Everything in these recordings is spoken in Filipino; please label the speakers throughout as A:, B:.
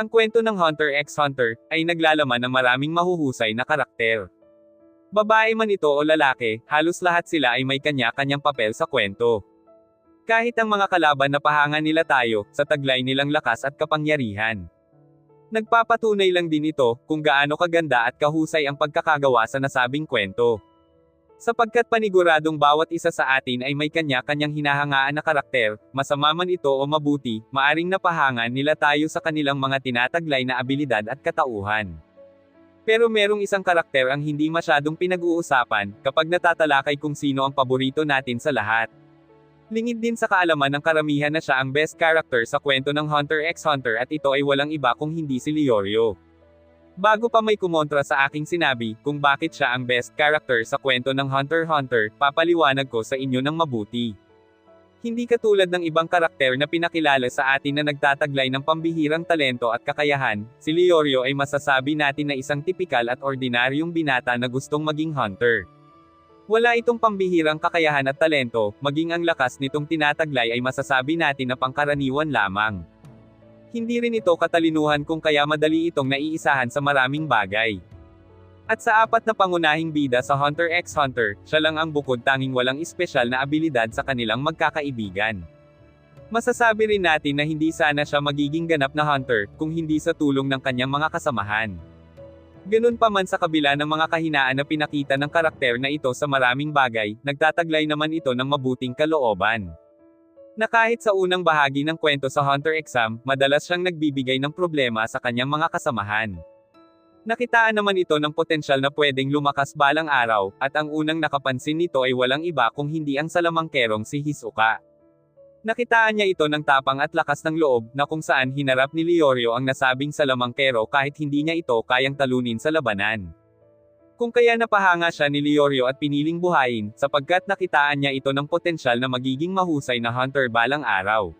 A: Ang kwento ng Hunter x Hunter ay naglalaman ng maraming mahuhusay na karakter. Babae man ito o lalaki, halos lahat sila ay may kanya-kanyang papel sa kwento. Kahit ang mga kalaban na pahangan nila tayo, sa taglay nilang lakas at kapangyarihan. Nagpapatunay lang din ito, kung gaano kaganda at kahusay ang pagkakagawa sa nasabing kwento. Sapagkat paniguradong bawat isa sa atin ay may kanya-kanyang hinahangaan na karakter, masama man ito o mabuti, maaring napahangan nila tayo sa kanilang mga tinataglay na abilidad at katauhan. Pero merong isang karakter ang hindi masyadong pinag-uusapan, kapag natatalakay kung sino ang paborito natin sa lahat. Lingid din sa kaalaman ng karamihan na siya ang best character sa kwento ng Hunter x Hunter at ito ay walang iba kung hindi si Leorio. Bago pa may kumontra sa aking sinabi, kung bakit siya ang best character sa kwento ng Hunter x Hunter, papaliwanag ko sa inyo ng mabuti. Hindi katulad ng ibang karakter na pinakilala sa atin na nagtataglay ng pambihirang talento at kakayahan, si Leorio ay masasabi natin na isang tipikal at ordinaryong binata na gustong maging hunter. Wala itong pambihirang kakayahan at talento, maging ang lakas nitong tinataglay ay masasabi natin na pangkaraniwan lamang. Hindi rin ito katalinuhan kung kaya madali itong naiisahan sa maraming bagay. At sa apat na pangunahing bida sa Hunter x Hunter, siya lang ang bukod tanging walang espesyal na abilidad sa kanilang magkakaibigan. Masasabi rin natin na hindi sana siya magiging ganap na hunter, kung hindi sa tulong ng kanyang mga kasamahan. Ganun pa man sa kabila ng mga kahinaan na pinakita ng karakter na ito sa maraming bagay, nagtataglay naman ito ng mabuting kalooban. Na kahit sa unang bahagi ng kwento sa Hunter exam, madalas siyang nagbibigay ng problema sa kanyang mga kasamahan. Nakitaan naman ito ng potensyal na pwedeng lumakas balang araw, at ang unang nakapansin nito ay walang iba kung hindi ang salamangkerong si Hisoka. Nakitaan niya ito ng tapang at lakas ng loob, na kung saan hinarap ni Leorio ang nasabing salamangkero kahit hindi niya ito kayang talunin sa labanan. Kung kaya napahanga siya ni Leorio at piniling buhayin, sapagkat nakitaan niya ito ng potensyal na magiging mahusay na hunter balang araw.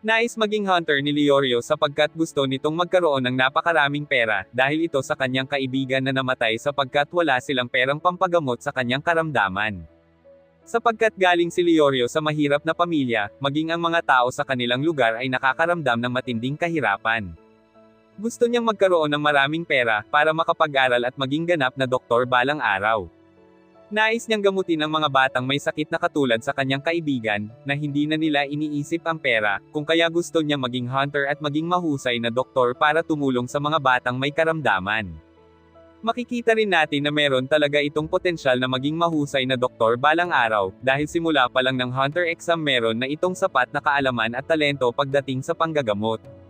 A: Nais maging hunter ni Leorio sapagkat gusto nitong magkaroon ng napakaraming pera, dahil ito sa kanyang kaibigan na namatay sapagkat wala silang perang pampagamot sa kanyang karamdaman. Sapagkat galing si Leorio sa mahirap na pamilya, maging ang mga tao sa kanilang lugar ay nakakaramdam ng matinding kahirapan. Gusto niyang magkaroon ng maraming pera, para makapag-aral at maging ganap na doktor balang araw. Nais niyang gamutin ang mga batang may sakit na katulad sa kanyang kaibigan, na hindi na nila iniisip ang pera, kung kaya gusto niya maging hunter at maging mahusay na doktor para tumulong sa mga batang may karamdaman. Makikita rin natin na meron talaga itong potensyal na maging mahusay na doktor balang araw, dahil simula pa lang ng Hunter exam meron na itong sapat na kaalaman at talento pagdating sa panggagamot.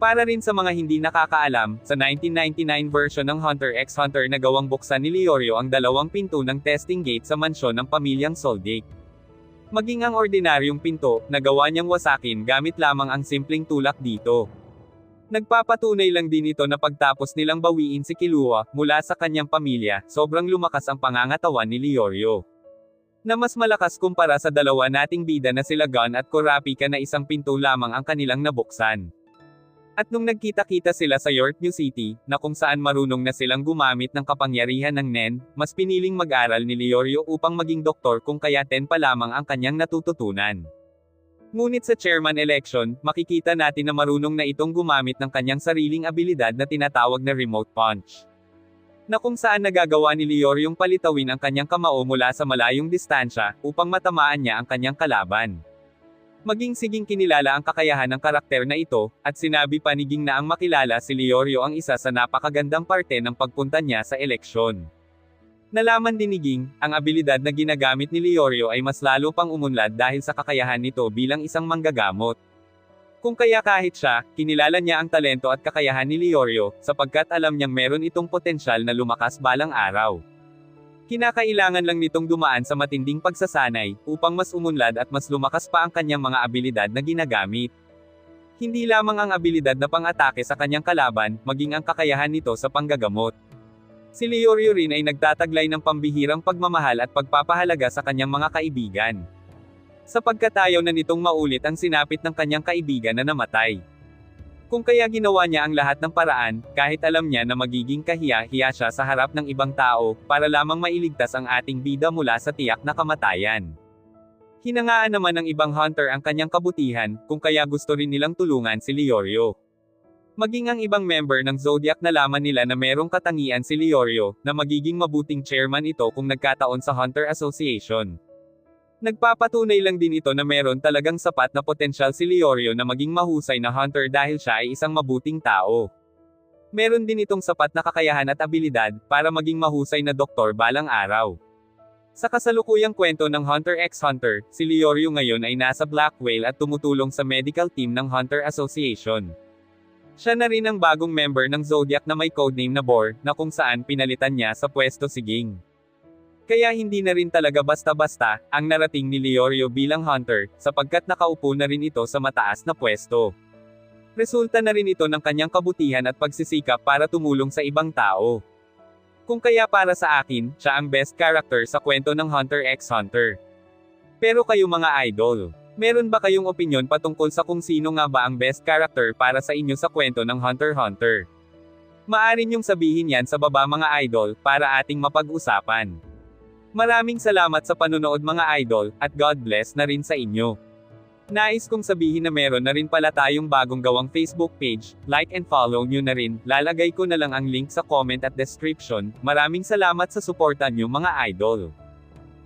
A: Para rin sa mga hindi nakakaalam, sa 1999 version ng Hunter x Hunter na gawang buksan ni Leorio ang dalawang pinto ng testing gate sa mansyon ng pamilyang Soldic. Maging ang ordinaryong pinto, nagawa niyang wasakin gamit lamang ang simpleng tulak dito. Nagpapatunay lang din ito na pagtapos nilang bawiin si Kilua, mula sa kanyang pamilya, sobrang lumakas ang pangangatawan ni Leorio. Na mas malakas kumpara sa dalawa nating bida na sila Gon at Kurapika na isang pinto lamang ang kanilang nabuksan. At nung nagkita-kita sila sa York New City, na kung saan marunong na silang gumamit ng kapangyarihan ng Nen, mas piniling mag-aral ni Leorio upang maging doktor kung kaya 10 pa lamang ang kanyang natututunan. Ngunit sa chairman election, makikita natin na marunong na itong gumamit ng kanyang sariling abilidad na tinatawag na remote punch. Na kung saan nagagawa ni Lior yung palitawin ang kanyang kamao mula sa malayong distansya, upang matamaan niya ang kanyang kalaban. Maging siging kinilala ang kakayahan ng karakter na ito, at sinabi paniging na ang makilala si Leorio ang isa sa napakagandang parte ng pagpunta niya sa eleksyon. Nalaman din ni Ging, ang abilidad na ginagamit ni Leorio ay mas lalo pang umunlad dahil sa kakayahan nito bilang isang manggagamot. Kung kaya kahit siya, kinilala niya ang talento at kakayahan ni Leorio, sapagkat alam niyang meron itong potensyal na lumakas balang araw. Kinakailangan lang nitong dumaan sa matinding pagsasanay, upang mas umunlad at mas lumakas pa ang kanyang mga abilidad na ginagamit. Hindi lamang ang abilidad na pang-atake sa kanyang kalaban, maging ang kakayahan nito sa panggagamot. Si Leorio rin ay nagtataglay ng pambihirang pagmamahal at pagpapahalaga sa kanyang mga kaibigan. Sapagkat ayaw na nitong maulit ang sinapit ng kanyang kaibigan na namatay. Kung kaya ginawa niya ang lahat ng paraan, kahit alam niya na magiging kahiya-hiya siya sa harap ng ibang tao, para lamang mailigtas ang ating bida mula sa tiyak na kamatayan. Hinangaan naman ng ibang hunter ang kanyang kabutihan, kung kaya gusto rin nilang tulungan si Leorio. Maging ang ibang member ng Zodiac nalaman nila na merong katangian si Leorio, na magiging mabuting chairman ito kung nagkataon sa Hunter Association. Nagpapatunay lang din ito na meron talagang sapat na potensyal si Leorio na maging mahusay na hunter dahil siya ay isang mabuting tao. Meron din itong sapat na kakayahan at abilidad para maging mahusay na doktor balang araw. Sa kasalukuyang kwento ng Hunter x Hunter, si Leorio ngayon ay nasa Black Whale at tumutulong sa medical team ng Hunter Association. Siya na rin ang bagong member ng Zodiac na may codename na Bor, na kung saan pinalitan niya sa pwesto si Ging. Kaya hindi na rin talaga basta-basta, ang narating ni Leorio bilang hunter, sapagkat nakaupo na rin ito sa mataas na pwesto. Resulta na rin ito ng kanyang kabutihan at pagsisikap para tumulong sa ibang tao. Kung kaya para sa akin, siya ang best character sa kwento ng Hunter x Hunter. Pero kayo mga idol, meron ba kayong opinion patungkol sa kung sino nga ba ang best character para sa inyo sa kwento ng Hunter x Hunter? Maaari niyong sabihin yan sa baba mga idol, para ating mapag-usapan. Maraming salamat sa panunood mga idol, at God bless na rin sa inyo. Nais kong sabihin na meron na rin pala tayong bagong gawang Facebook page, like and follow nyo na rin, lalagay ko na lang ang link sa comment at description, maraming salamat sa suporta nyo mga idol.